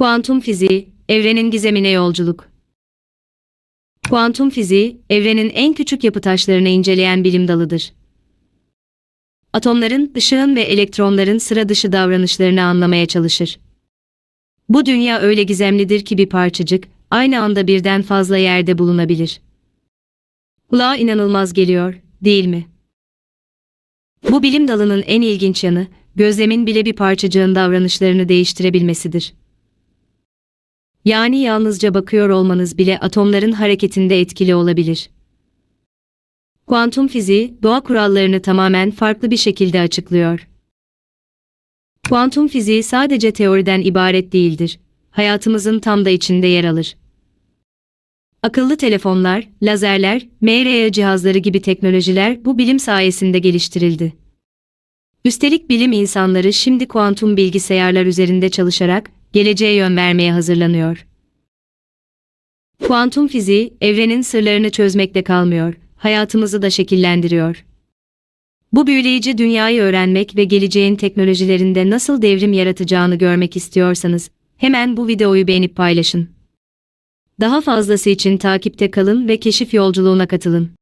Kuantum fiziği, evrenin gizemine yolculuk. Kuantum fiziği, evrenin en küçük yapı taşlarını inceleyen bilim dalıdır. Atomların, ışığın ve elektronların sıra dışı davranışlarını anlamaya çalışır. Bu dünya öyle gizemlidir ki bir parçacık, aynı anda birden fazla yerde bulunabilir. Kulağa inanılmaz geliyor, değil mi? Bu bilim dalının en ilginç yanı, gözlemin bile bir parçacığın davranışlarını değiştirebilmesidir. Yani yalnızca bakıyor olmanız bile atomların hareketinde etkili olabilir. Kuantum fiziği, doğa kurallarını tamamen farklı bir şekilde açıklıyor. Kuantum fiziği sadece teoriden ibaret değildir. Hayatımızın tam da içinde yer alır. Akıllı telefonlar, lazerler, MRI cihazları gibi teknolojiler bu bilim sayesinde geliştirildi. Üstelik bilim insanları şimdi kuantum bilgisayarlar üzerinde çalışarak geleceğe yön vermeye hazırlanıyor. Kuantum fiziği evrenin sırlarını çözmekte kalmıyor, hayatımızı da şekillendiriyor. Bu büyüleyici dünyayı öğrenmek ve geleceğin teknolojilerinde nasıl devrim yaratacağını görmek istiyorsanız hemen bu videoyu beğenip paylaşın. Daha fazlası için takipte kalın ve keşif yolculuğuna katılın.